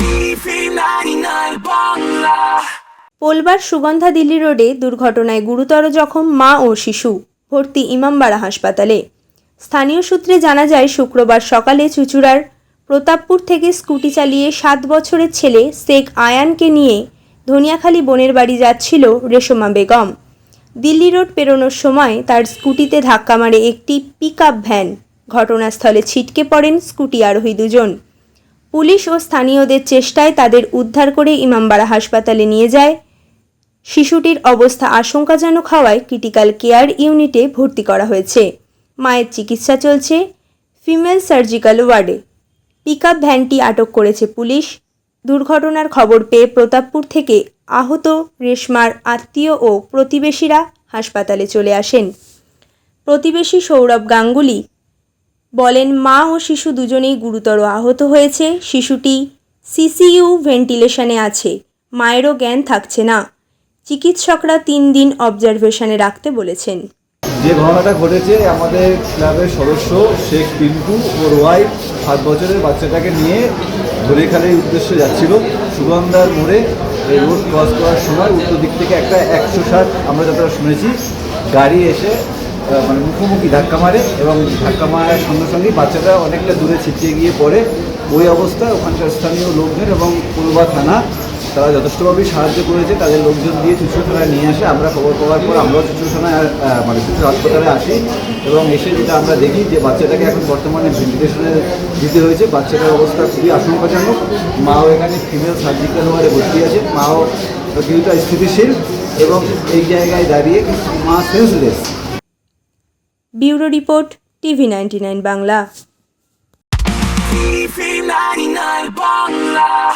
TV 99 Bangla. পোলবার Sugandha Delhi রোডে দুর্ঘটনায় গুরুতর জখম মা ও শিশু। ভর্তি ইমামবাড়া হাসপাতালে। স্থানীয় সূত্রে জানা যায়, শুক্রবার সকালে চুচুড়ার প্রতাপপুর থেকে স্কুটি চালিয়ে সাত বছরের ছেলে শেখ আয়ানকে নিয়ে ধনিয়াখালী বোনের বাড়ি যাচ্ছিল রেশমা বেগম। দিল্লি রোড পেরোনোর সময় তার স্কুটিতে ধাক্কা মারে একটি পিকআপ ভ্যান। ঘটনাস্থলে ছিটকে পড়েন স্কুটি আরোহী দুজন। পুলিশ ও স্থানীয়দের চেষ্টায় তাদের উদ্ধার করে ইমামবাড়া হাসপাতালে নিয়ে যায়। শিশুটির অবস্থা আশঙ্কাজনক হওয়ায় ক্রিটিক্যাল কেয়ার ইউনিটে ভর্তি করা হয়েছে। মায়ের চিকিৎসা চলছে ফিমেল সার্জিক্যাল ওয়ার্ডে। পিকআপ ভ্যানটি আটক করেছে পুলিশ। দুর্ঘটনার খবর পেয়ে প্রতাপপুর থেকে আহত রেশমার আত্মীয় ও প্রতিবেশীরা হাসপাতালে চলে আসেন। প্রতিবেশী সৌরভ গাঙ্গুলি বলেন, মা ও শিশু দুজনেই গুরুতর আহত হয়েছে। শিশুটি সিসিইউ ভেন্টিলেশনে আছে। মায়েরও জ্ঞান থাকছে না। চিকিৎসকরা তিন দিন অবজারভেশনে রাখতে বলেছেন। যে ঘটনাটা ঘটেছে, আমাদের ক্লাবের সদস্য শেখ পিন্টু ওর ওয়াইফ সাত বছরের বাচ্চাটাকে নিয়ে ধরেখালের উদ্দেশ্যে যাচ্ছিল। সুগন্ধার মোড়ে এই রোড ক্রস করার সময় উত্তর দিক থেকে একটা একশো ষাট আমরা যতটা শুনেছি, গাড়ি এসে মানে মুখোমুখি ধাক্কা মারে এবং ধাক্কা মারার সঙ্গে সঙ্গেই বাচ্চাটা অনেকটা দূরে ছিটিয়ে গিয়ে পড়ে। ওই অবস্থায় ওখানকার স্থানীয় লোকজন এবং পূর্বা থানা, তারা যথেষ্টভাবেই সাহায্য করেছে। তাদের লোকজন দিয়ে চুচু থানায় নিয়ে আসে। আমরা খবর পাওয়ার পর আমরাও চুচু থানায় মানে চুচু হাসপাতালে আসি এবং এসে যেটা আমরা দেখি যে বাচ্চাটাকে এখন বর্তমানে ভেন্টিলেশনে দিতে হয়েছে। বাচ্চাটার অবস্থা খুবই আশঙ্কাজনক। মাও এখানে ফিমেল সার্জিক্যাল ওয়ার্ডে ভর্তি আছে। মাও কিছুটা স্থিতিশীল এবং এই জায়গায় দাঁড়িয়ে মা senseless. Bureau report TV ninety Bangla 99 Bangla.